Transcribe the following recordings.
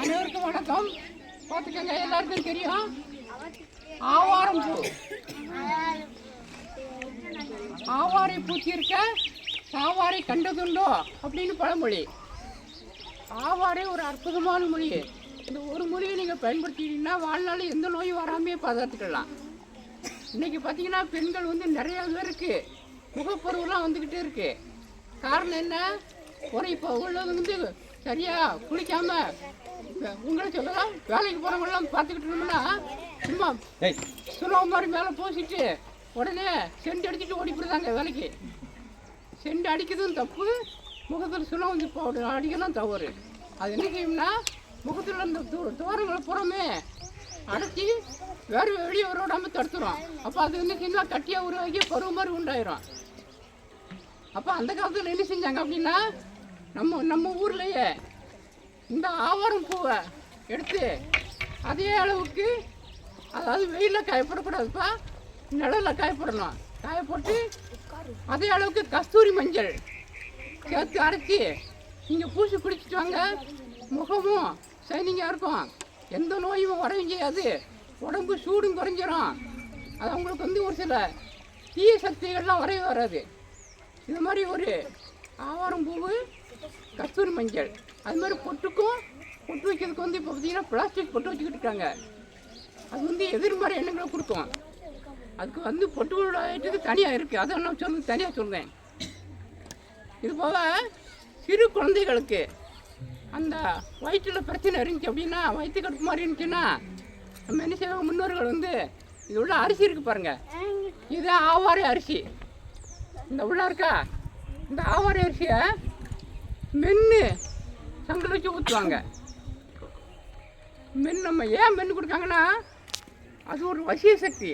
அனைவருக்கும் வணக்கம். பார்த்துக்கங்க எல்லாருக்கும் தெரியும்? ஆவாரம் பூ. ஆவாரை பூச்சியிருக்க சாவாரை கண்டதுண்டோ அப்படின்னு பழமொழி. ஆவாரே ஒரு அற்புதமான மொழி. இந்த ஒரு மொழியை நீங்கள் பயன்படுத்திட்டீங்கன்னா வாழ்நாள் எந்த நோயும் வராமே பார்த்துக்கலாம் இன்றைக்கி பார்த்தீங்கன்னா பெண்கள் வந்து நிறையா இருக்குது முகப்பருவெல்லாம் வந்துக்கிட்டே இருக்கு. காரணம் என்ன? ஒரு இப்போ உள்ளது வந்து சரியா குளிக்காம உங்களை சொல்லலாம் வேலைக்கு போகிறவங்களாம் பார்த்துக்கிட்டு இருந்தோம்னா சும்மா சுலபம் மாதிரி மேலே பூசிட்டு உடனே செண்டு அடிச்சுட்டு ஓடி போடுதாங்க வேலைக்கு. செண்டு அடிக்கிறதும் தப்பு முகத்தில் சுலம் வந்து பவுடர் அடிக்கலாம் தவறு. அது என்ன செய்யும்னா முகத்தில் அந்த தூ தோரங்களை புறமே அடைச்சி வேறு வெளியே வர விடாம தடுத்துரும். அப்போ அது என்ன செய்யணும் கட்டியாக உருவாக்கி பருவ மாதிரி உண்டாயிரும். அப்போ அந்த காலத்தில் என்ன செஞ்சாங்க அப்படின்னா நம்ம நம்ம ஊர்லேயே இந்த ஆவாரம் பூவை எடுத்து அதே அளவுக்கு அதாவது வெயிலில் காயப்படக்கூடாதுப்பா நிழலில் காயப்படணும். காயப்போட்டு அதே அளவுக்கு கஸ்தூரி மஞ்சள் சேர்த்து அரைச்சி நீங்கள் பூசி குடிச்சிட்டு வாங்க. முகமும் சைனிங்காக இருக்கும். எந்த நோயும் வரவும் செய்யாது. உடம்பு சூடும் குறைஞ்சிரும். அது அவங்களுக்கு வந்து ஒரு சில தீய சக்திகள்லாம் வரவே வராது. இது மாதிரி ஒரு ஆவாரம் பூவு கஸ்தூரி மஞ்சள். அது மாதிரி பொட்டுக்கும் பொட்டு வைக்கிறதுக்கு வந்து இப்போ பார்த்தீங்கன்னா பிளாஸ்டிக் பொட்டு வச்சுக்கிட்டு இருக்காங்க. அது வந்து எதிர்மறை எண்ணங்களை கொடுக்கும். அதுக்கு வந்து பொட்டுகளோட ஐட்டத்துக்கு தனியாக இருக்குது அதை நான் சொல்லி தனியாக சொல்கிறேன் இது போக சிறு குழந்தைகளுக்கு அந்த வயிற்றில் பிரச்சனை இருந்துச்சு அப்படின்னா வயிற்று கடுப்பு மாதிரி இருந்துச்சுன்னா நம்ம என்ன செய்வாங்க முன்னோர்கள் வந்து இது உள்ள அரிசி இருக்குது பாருங்கள் இது ஆவாரி அரிசி. இந்த உள்ள இருக்கா? இந்த ஆவார அரிசியை மென்று சங்கில் வச்சு ஊற்றுவாங்க மென் நம்ம ஏன் மென்று கொடுக்காங்கன்னா அது ஒரு வசிய சக்தி.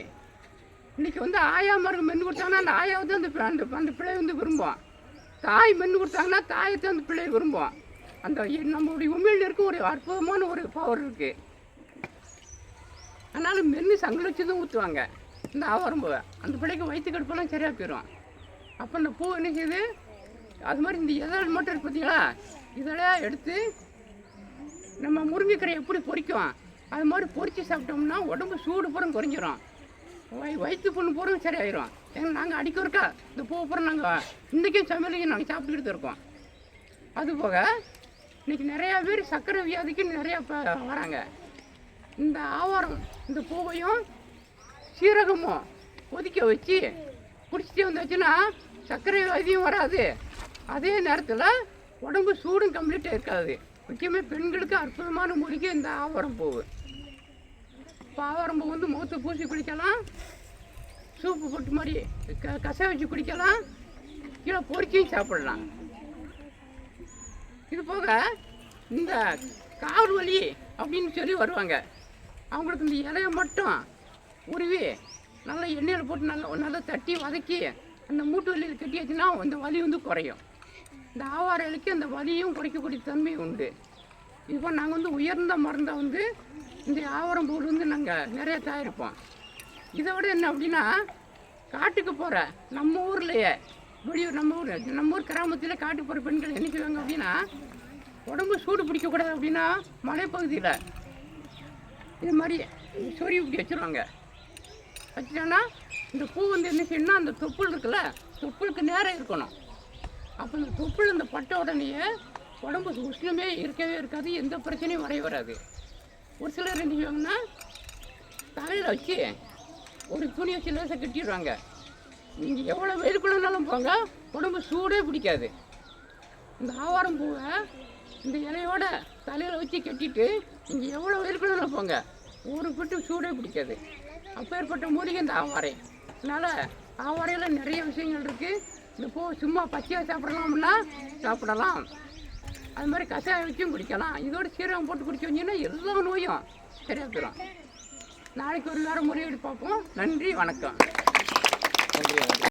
இன்றைக்கி வந்து ஆயா மரம் மென்று கொடுத்தாங்கன்னா அந்த ஆயா வந்து அந்த அந்த அந்த பிள்ளை வந்து விரும்பும் தாய் மென்று கொடுத்தாங்கன்னா தாயத்தை அந்த பிள்ளை விரும்பும் அந்த நம்மளுடைய உண்மையில் இருக்க ஒரு அற்புதமான ஒரு பவர் இருக்குது அதனால் மென்று சங்கில் வச்சு தான் ஊற்றுவாங்க இந்த ஆவாரம்புவை அந்த பிள்ளைக்கு வயிற்று கடுப்பெல்லாம் சரியாக போயிடும் அப்போ அந்த பூ என்ன செய்யுது? அது மாதிரி இந்த இதழ் மட்டும் இருக்கு பார்த்தீங்களா இதெல்லாம் எடுத்து நம்ம முருங்கைக்கீரை எப்படி பொரிக்கும்? அது மாதிரி பொறிச்சு சாப்பிட்டோம்னா உடம்பு சூடு பூரம் குறைஞ்சிரும். வை வயிற்று புண்ணு பூரம் சரியாயிரும். ஏன்னா நாங்கள் அடிக்கிறக்கா இந்த பூ பூரம் நாங்கள் இன்றைக்கும் சமையலையும் நாங்கள் சாப்பிட்டுக்கிட்டு இருக்கோம். அதுபோக இன்றைக்கி நிறையா பேர் சர்க்கரை வியாதிக்கு நிறையா இப்போ வராங்க. இந்த ஆவாரம் இந்த பூவையும் சீரகமும் கொதிக்க வச்சு குடிச்சிட்டு வந்தாச்சுன்னா சர்க்கரை வியாதியும் வராது. அதே நேரத்தில் உடம்பு சூடும் கம்ப்ளீட்டாக இருக்காது. முக்கியமாக பெண்களுக்கு அற்புதமான மூலிகை இந்த ஆவாரம் பூவு. இப்போ பூ வந்து மூத்த பூசி குடிக்கலாம் சூப்பு போட்டு மாதிரி க கசை வச்சு குடிக்கலாம் கீழே பொரிச்சியும் சாப்பிடலாம். இது போக இந்த கார் வலி அப்படின்னு சொல்லி வருவாங்க. அவங்களுக்கு இந்த இலையை மட்டும் உருவி நல்லா எண்ணெயில் போட்டு நல்லா நல்லா தட்டி வதக்கி அந்த மூட்டு வலியில் கட்டியாச்சுன்னா அந்த வலி வந்து குறையும். இந்த ஆவார இலைக்கு அந்த வலியும் குறைக்கக்கூடிய தன்மை உண்டு. இப்போ நாங்கள் வந்து உயர்ந்த மருந்தை வந்து இந்த ஆவாரம் பூவில் வந்து நாங்கள் நிறைய தயாரிப்போம். இதை விட என்ன அப்படின்னா காட்டுக்கு போகிற நம்ம ஊர்லேயே வெளியூர் நம்ம ஊர் நம்ம ஊர் கிராமத்தில் காட்டுக்கு போகிற பெண்கள் என்ன செய்வாங்க அப்படின்னா உடம்பு சூடு பிடிக்கக்கூடாது அப்படின்னா மலைப்பகுதியில் இது மாதிரி சொறி ஊட்டி வச்சுருவாங்க. வச்சிட்டோன்னா இந்த பூ வந்து என்ன செய்யணும்னா அந்த தொப்புள் இருக்குல்ல தொப்புளுக்கு நேரம் இருக்கணும். அப்போ இந்த தொப்புள் இந்த பட்ட உடனேயே உடம்பு உஷ்ணமே இருக்கவே இருக்காது எந்த பிரச்சனையும் வரைய வராது. ஒரு சிலர் என்ன செய்வாங்கன்னா தலையில் வச்சு ஒரு துணி வச்சு லேசாக கட்டிடுவாங்க. நீங்கள் எவ்வளோ வெயிலுக்குள்ளனாலும் போங்க உடம்பு சூடே பிடிக்காது. இந்த ஆவாரம் பூவை இந்த இலையோட தலையில் வச்சு கட்டிட்டு நீங்கள் எவ்வளோ வெயிலுக்குள்ளனாலும் போங்க ஒரு பிட்டு சூடே பிடிக்காது. அப்பேற்பட்ட மூலிகை இந்த ஆவாரை. அதனால் ஆவாரையில் நிறைய விஷயங்கள் இருக்குது இந்த பூ சும்மா பச்சையாக சாப்பிடலாம்னா சாப்பிடலாம். அது மாதிரி கஷாயம் வச்சும் குடிக்கலாம். இதோட சீரகம் போட்டு குடிச்சு வந்தீங்கன்னா எல்லா நோயும் சரியாக போயிடும். நாளைக்கு ஒரு நேரம் முறையீடு பார்ப்போம். நன்றி வணக்கம். நன்றி வணக்கம்.